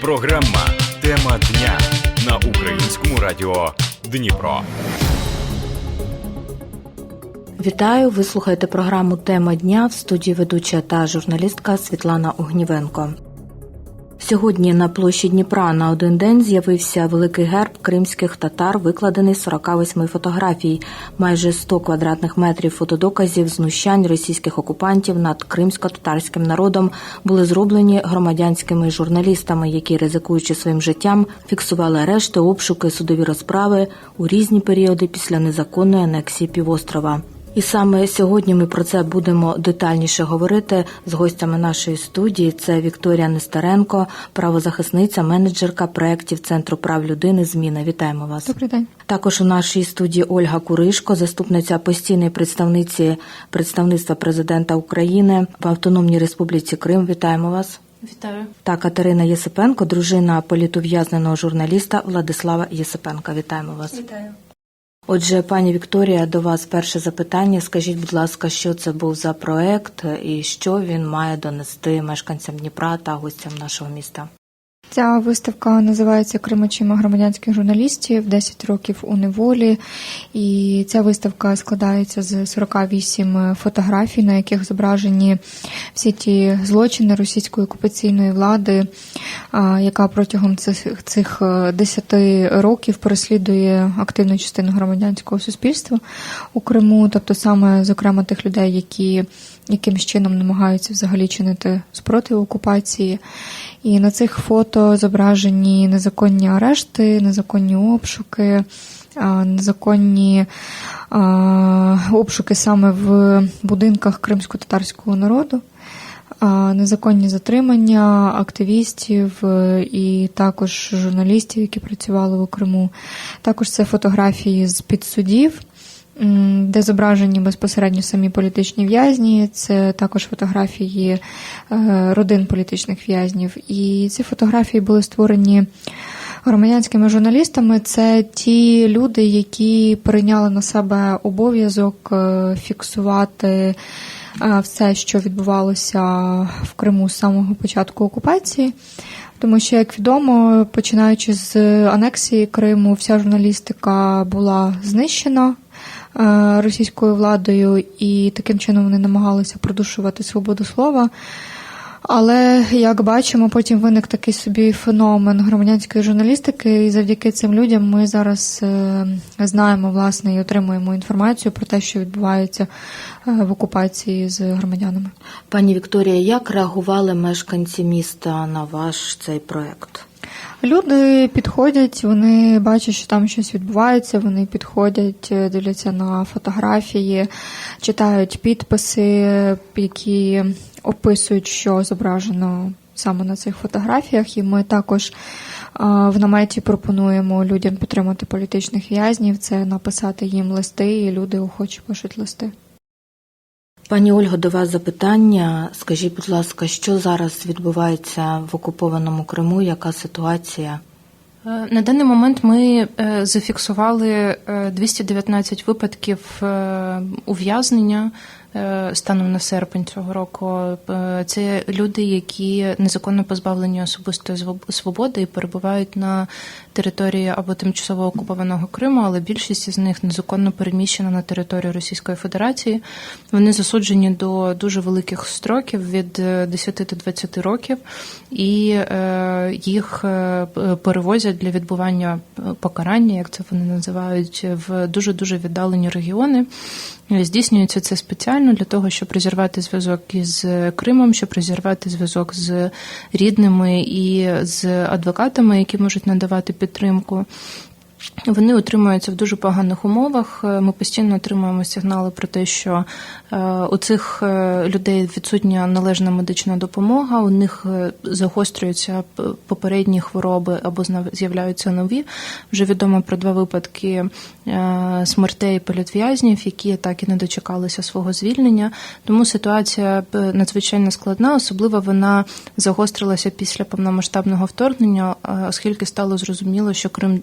Програма Тема дня на українському радіо Дніпро. Вітаю! Ви слухаєте програму Тема дня в студії ведуча та журналістка Світлана Огнівенко. Сьогодні на площі Дніпра на один день з'явився великий герб кримських татар, викладений з 48 фотографій, майже 100 квадратних метрів фотодоказів знущань російських окупантів над кримсько-татарським народом були зроблені громадянськими журналістами, які, ризикуючи своїм життям, фіксували арешти, обшуки, судові розправи у різні періоди після незаконної анексії півострова. І саме сьогодні ми про це будемо детальніше говорити з гостями нашої студії. Це Вікторія Нестеренко, правозахисниця, менеджерка проєктів Центру прав людини. Зміна. Вітаємо вас. Добрий день. Також у нашій студії Ольга Куришко, заступниця постійної представниці представництва президента України в Автономній Республіці Крим. Вітаємо вас. Вітаю. Та Катерина Єсипенко, дружина політув'язненого журналіста Владислава Єсипенка. Вітаємо вас. Вітаю. Отже, пані Вікторія, до вас перше запитання. Скажіть, будь ласка, що це був за проект і що він має донести мешканцям Дніпра та гостям нашого міста? Ця виставка називається Крим очима громадянських журналістів 10 років у неволі. І ця виставка складається з 48 фотографій, на яких зображені всі ті злочини російської окупаційної влади, яка протягом цих, цих е, 10 років переслідує активну частину громадянського суспільства у Криму, тобто саме зокрема тих людей, які якимсь чином намагаються взагалі чинити спротив окупації. І на цих фото зображені незаконні арешти, незаконні обшуки, незаконні обшуки саме в будинках кримсько-татарського народу. Незаконні затримання активістів е, і також журналістів, які працювали у Криму. Також це фотографії з підсудів, де зображені безпосередньо самі політичні в'язні. Це також фотографії е, родин політичних в'язнів. І ці фотографії були створені громадянськими журналістами. Це ті люди, які прийняли на себе обов'язок е, фіксувати е, все, що відбувалося в Криму з самого початку окупації. Тому що, як відомо, починаючи з анексії Криму, вся журналістика була знищена російською владою, і таким чином вони намагалися продушувати свободу слова. Але як бачимо, потім виник такий собі феномен громадянської журналістики, і завдяки цим людям ми зараз е, знаємо власне і отримуємо інформацію про те, що відбувається е, в окупації з громадянами. Пані Вікторія, як реагували мешканці міста на ваш цей проект? Люди підходять, вони бачать, що там щось відбувається. Вони підходять, е, дивляться на фотографії, читають підписи, які описують, що зображено саме на цих фотографіях. І ми також в наметі пропонуємо людям підтримати політичних в'язнів. Це написати їм листи, і люди охоче пишуть листи. Пані Ольго, до вас запитання. Скажіть, будь ласка, що зараз відбувається в окупованому Криму? Яка ситуація? Е, На даний момент ми е, зафіксували е, 219 випадків е, ув'язнення е, станом на серпень цього року. Е, Це люди, які незаконно позбавлені особистої свободи і перебувають на території або тимчасово окупованого Криму, але більшість з них незаконно переміщена на територію Російської Федерації. Вони засуджені до дуже великих строків від е, 10 до 20 років, і е, їх е, перевозять для відбування е, покарання, як це вони називають, в дуже дуже віддалені регіони. Здійснюється це спеціально для того, щоб розірвати зв'язок із Кримом, щоб розірвати зв'язок з рідними і з адвокатами, які можуть надавати підтримку. Вони утримуються в дуже поганих умовах. Е, Ми постійно отримуємо сигнали про те, що е, у цих е, людей відсутня належна медична допомога, у них загострюються попередні хвороби або з'являються нові. Вже відомо про два випадки смертей політв'язнів, які так і не дочекалися свого звільнення. Тому ситуація надзвичайно складна, особливо вона загострилася після повномасштабного вторгнення, оскільки стало зрозуміло, що Крим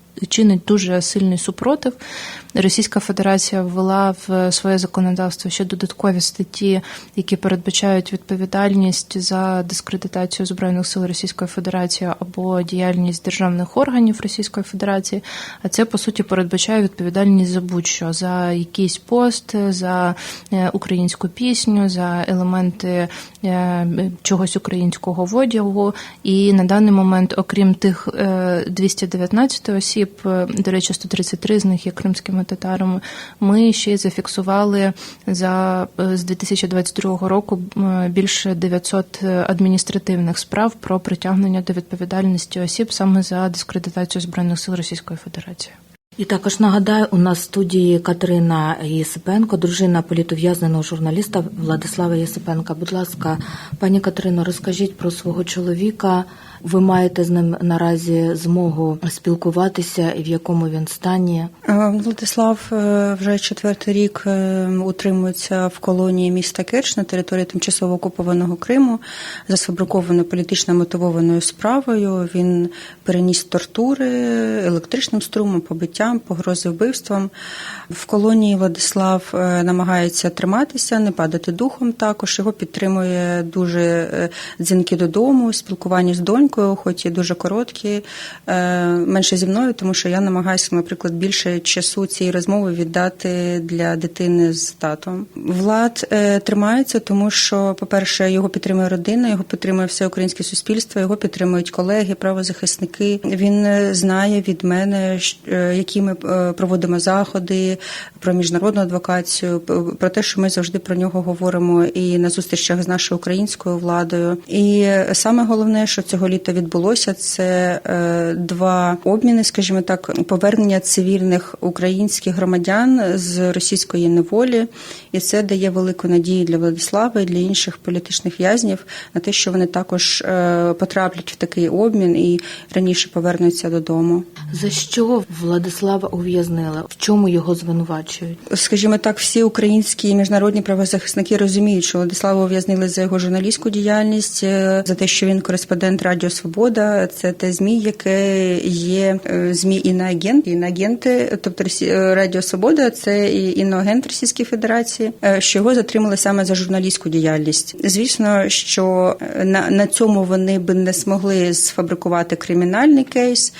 чинить дуже сильний супротив. Російська Федерація ввела в своє законодавство ще додаткові статті, які передбачають відповідальність за дискредитацію збройних сил Російської Федерації або діяльність державних органів Російської Федерації. А це по суті передбачає відповідальність за будь-що за якийсь пост, за е, українську пісню, за елементи е, чогось українського в одягу. І на даний момент, окрім тих е, 219 осіб, е, до речі, 133 з них є кримськими татарами. Ми ще зафіксували за е, з 2022 року е, більше 900 адміністративних справ про притягнення до відповідальності осіб саме за дискредитацію збройних сил Російської Федерації. І також нагадаю, у нас в студії Катерина Єсипенко, дружина політов'язненого журналіста Владислава Єсипенка. Будь ласка, пані Катерино, розкажіть про свого чоловіка. Ви маєте з ним наразі змогу спілкуватися і в якому він стані? Е, Владислав е, вже четвертий рік е, утримується в колонії міста Керч на території тимчасово окупованого Криму за сфабрикованою політично мотивованою справою. Він переніс тортури електричним струмом, побиттям, погрози вбивством. В колонії Владислав намагається триматися, не падати духом. Також його підтримує дуже дзвінки додому, спілкування з донькою, хоч і дуже короткі, е, менше зі мною, тому що я намагаюся, наприклад, більше часу цієї розмови віддати для дитини з татом. Влад е, тримається, тому що, по-перше, його підтримує родина, його підтримує все українське суспільство, його підтримують колеги, правозахисники. Він е, знає від мене, які ми проводимо заходи про міжнародну адвокацію, про те, що ми завжди про нього говоримо і на зустрічах з нашою українською владою. І саме головне, що цього літа відбулося, це е, два обміни, скажімо так, повернення цивільних українських громадян з російської неволі, і це дає велику надію для Владислава і для інших політичних в'язнів на те, що вони також е, потраплять в такий обмін і раніше повернуться додому. За що Владислава ув'язнили? В чому його звинувачують? Скажімо так, всі українські і міжнародні правозахисники розуміють, що Владислава ув'язнили за його журналістську діяльність, е, за те, що він кореспондент Радіо Свобода. Це те змі, яке є е, змі іноагент, іноагенти, тобто е, Радіо Свобода, це іноагент Російської Федерації, е, що його затримали саме за журналістську діяльність. Звісно, що на, на цьому вони би не змогли сфабрикувати кримінальний кейс,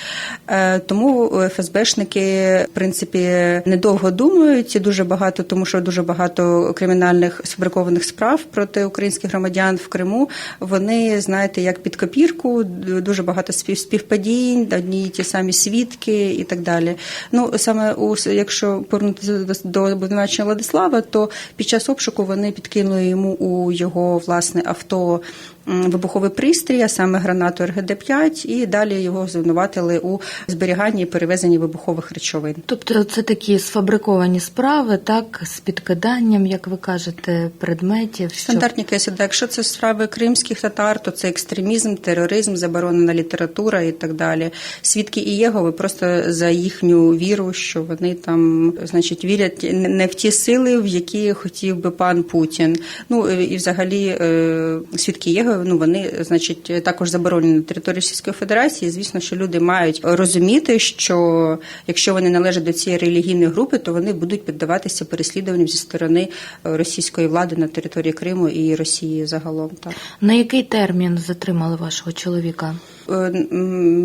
тому ФСБшники, в принципі, недовго думають і дуже багато, тому що дуже багато кримінальних сфабрикованих справ проти українських громадян в Криму. Вони знаєте, як під копірку, дуже багато спів- співпадінь, одні і ті самі свідки і так далі. Ну саме у якщо повернутися до обвинувачення Владислава, то під час обшуку вони підкинули йому у його власне авто. Вибуховий пристрій, а саме гранату РГД-5, і далі його звинуватили у зберіганні і перевезенні вибухових речовин. Тобто це такі сфабриковані справи, так, з підкиданням, як ви кажете, предметів. що- Стандартні кейси, да, якщо це справи кримських татар, то це екстремізм, тероризм, заборонена література і так далі. Свідки і Єгови просто за їхню віру, що вони там, значить, вірять не- в ті сили, в які хотів би пан Путін. Ну і і взагалі е, свідки Єгови, ну вони, значить, також заборонені на території Російської Федерації. Звісно, що люди мають розуміти, що якщо вони належать до цієї релігійної групи, то вони будуть піддаватися переслідуванням зі сторони е, російської влади на території Криму і Росії загалом. Так На який термін затримали вашого чоловіка? Е,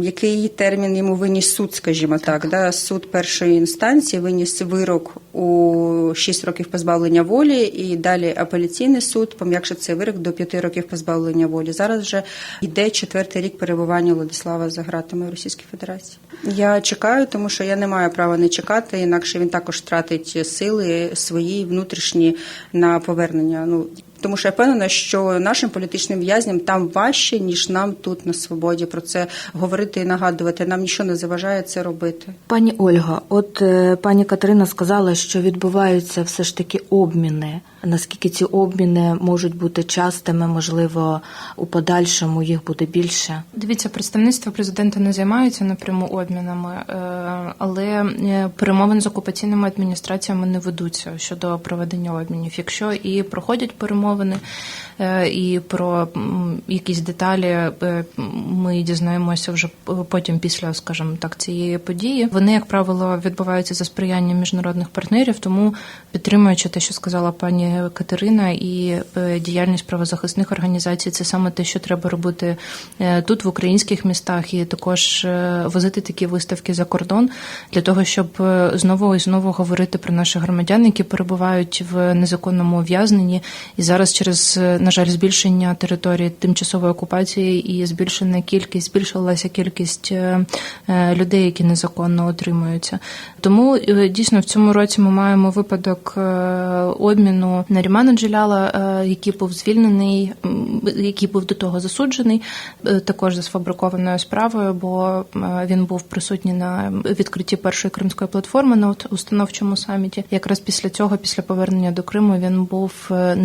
який термін йому виніс суд, скажімо так, да? суд першої інстанції виніс вирок у 6 років позбавлення волі, і далі апеляційний суд пом'якшив цей вирок до 5 років позбавлення волі. Зараз вже йде четвертий рік перебування Владислава за гратами в Російській Федерації. Я чекаю, тому що я не маю права не чекати, інакше він також втратить сили свої внутрішні на повернення. Ну тому що я впевнена, що нашим політичним в'язням там важче, ніж нам тут на свободі. Про це говорити і нагадувати. Нам нічого не заважає це робити. Пані Ольга, от е, пані Катерина сказала, що відбуваються все ж таки обміни. Наскільки ці обміни можуть бути частими, можливо, у подальшому їх буде більше? Дивіться, представництво президента не займається напряму обмінами, е, але е, перемовин з окупаційними адміністраціями не ведуться щодо проведення обмінів. Якщо і проходять перемовини перемовини. Е, І про якісь деталі е, ми дізнаємося вже потім після, скажімо так, цієї події. Вони, як правило, відбуваються за сприянням міжнародних партнерів, тому підтримуючи те, що сказала пані Катерина, і е, діяльність правозахисних організацій, це саме те, що треба робити тут, в українських містах, і також возити такі виставки за кордон для того, щоб знову і знову говорити про наших громадян, які перебувають в незаконному ув'язненні, і зараз через е, на жаль збільшення території тимчасової окупації і збільшена кількість, збільшилася кількість е, е, людей, які незаконно отримуються. Тому дійсно в цьому році ми маємо випадок обміну Нарімана Джеляла, який був звільнений, який був до того засуджений, також за сфабрикованою справою, бо він був присутній на відкритті першої кримської платформи на установчому саміті. Якраз після цього, після повернення до Криму, він був е,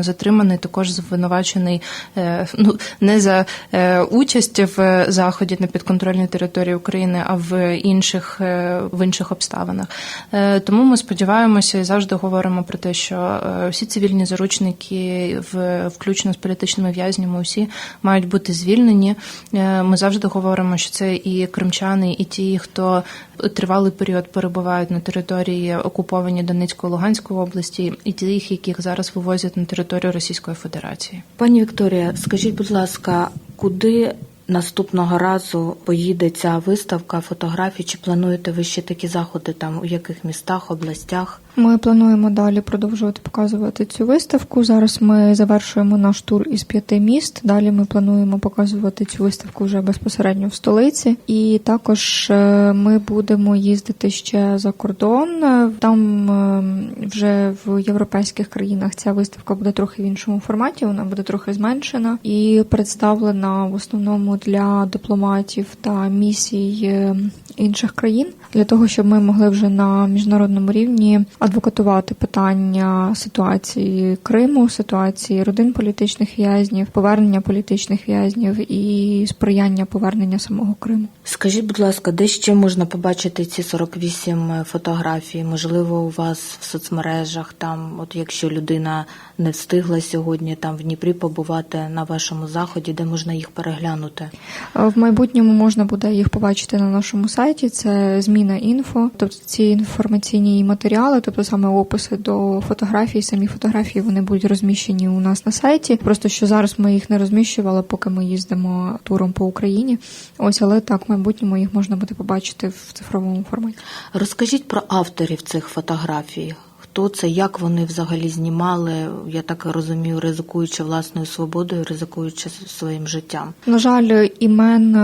незаконно затриманий, також звинувачений е, ну не за е, участь в заході на підконтрольній території України, а в інших е, в інших обставинах. Е, Тому ми сподіваємося і завжди говоримо про те, що е, всі цивільні заручники, включно з політичними в'язнями, усі мають бути звільнені. Е, Ми завжди говоримо, що це і кримчани, і ті, хто тривалий період перебувають на території окуповані Донецької Луганської області, і тих, яких зараз вивозять на територію Російської Федерації. Пані Вікторія, скажіть, будь ласка, куди наступного разу поїде ця виставка фотографій? Чи плануєте ви ще такі заходи там у яких містах, областях? Ми плануємо далі продовжувати показувати цю виставку. Зараз ми завершуємо наш тур із п'яти міст. Далі ми плануємо показувати цю виставку вже безпосередньо в столиці, і також е, ми будемо їздити ще за кордон. Там е, вже в європейських країнах ця виставка буде трохи в іншому форматі. Вона буде трохи зменшена і представлена в основному для дипломатів та місій е, інших країн, для того, щоб ми могли вже на міжнародному рівні адвокатувати питання ситуації Криму, ситуації родин політичних в'язнів, повернення політичних в'язнів і сприяння повернення самого Криму. Скажіть, будь ласка, де ще можна побачити ці 48 фотографій? Можливо, у вас в соцмережах там, от якщо людина не встигла сьогодні там в Дніпрі побувати на вашому заході, де можна їх переглянути? Е, В майбутньому можна буде їх побачити на нашому сайті. Це зміна інфо, тобто ці інформаційні матеріали, тобто саме описи до фотографій, самі фотографії вони будуть розміщені у нас на сайті. Просто що зараз ми їх не розміщували, поки ми їздимо туром по Україні. Ось, але так, в майбутньому їх можна буде побачити в цифровому форматі. Розкажіть про авторів цих фотографій. Хто це, як вони взагалі знімали? Я так розумію, ризикуючи власною свободою, ризикуючи своїм життям. На жаль, імен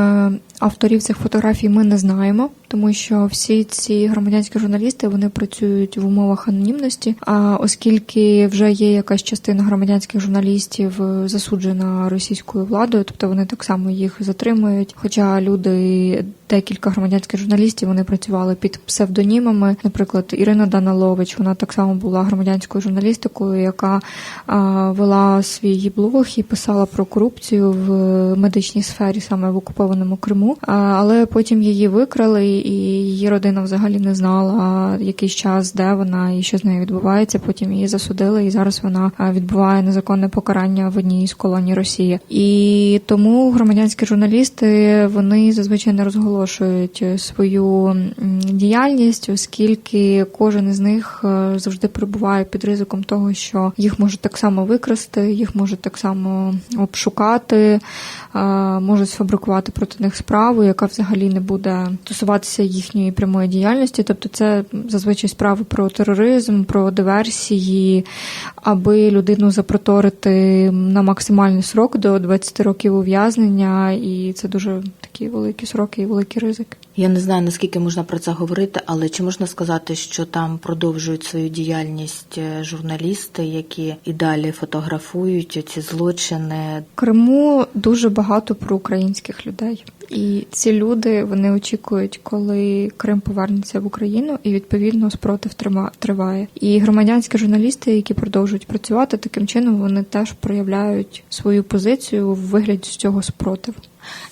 авторів цих фотографій ми не знаємо, тому що всі ці громадянські журналісти вони працюють в умовах анонімності. А оскільки вже є якась частина громадянських журналістів е, засуджена російською владою, тобто вони так само їх затримують. Хоча люди, декілька громадянських журналістів, вони працювали під псевдонімами. Наприклад, Ірина Даналович, вона так само була громадянською журналістикою, яка а, вела свій блог і писала про корупцію в медичній сфері, саме в окупованому Криму. А, але потім її викрали, і її родина взагалі не знала якийсь час, де вона і що з нею відбувається. Потім її засудили, і зараз вона відбуває незаконне покарання в одній із колоній Росії. І тому громадянські журналісти вони зазвичай не розголошують свою діяльність, оскільки кожен із них е, завжди перебуває під ризиком того, що їх можуть так само викрасти, їх можуть так само обшукати, е, можуть сфабрикувати проти них справу, яка взагалі не буде стосуватися їхньої прямої діяльності. Тобто, це зазвичай справи про тероризм, про диверсії, аби людину запроторити на максимальний срок до 20 років ув'язнення, і це дуже такі великі сроки і великий ризик. Я не знаю наскільки можна про це говорити, але чи можна сказати, що там продовжують свою діяльність е, журналісти, які і далі фотографують ці злочини? Криму дуже багато проукраїнських людей, і ці люди вони очікують, коли Крим повернеться в Україну, і відповідно спротив триває. І громадянські журналісти, які продовжують працювати таким чином, вони теж проявляють свою позицію в вигляді цього спротиву.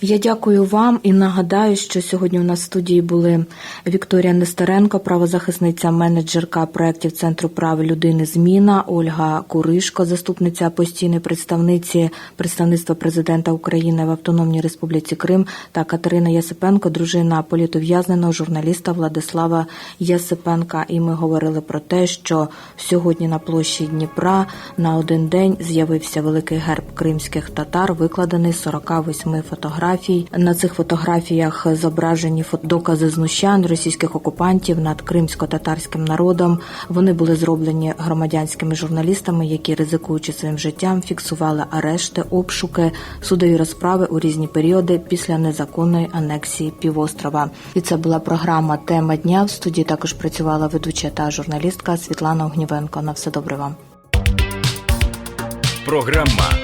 Я дякую вам і нагадаю, що сьогодні у нас в студії були Вікторія Нестеренко, правозахисниця, менеджерка проєктів Центру прав людини Зміна, Ольга Куришко, заступниця постійної представниці представництва президента України в Автономній Республіці Крим та Катерина Ясипенко, дружина політов'язненого журналіста Владислава Ясипенка. І ми говорили про те, що сьогодні на площі Дніпра на один день з'явився великий герб кримських татар, викладений з 48 фотографій. На цих фотографіях зображені докази знущань російських окупантів над кримсько-татарським народом. Вони були зроблені громадянськими журналістами, які ризикуючи своїм життям, фіксували арешти, обшуки, судові розправи у різні періоди після незаконної анексії півострова. І це була програма Тема дня. В студії також працювала ведуча та журналістка Світлана Огнівенко. На все добре вам. Програма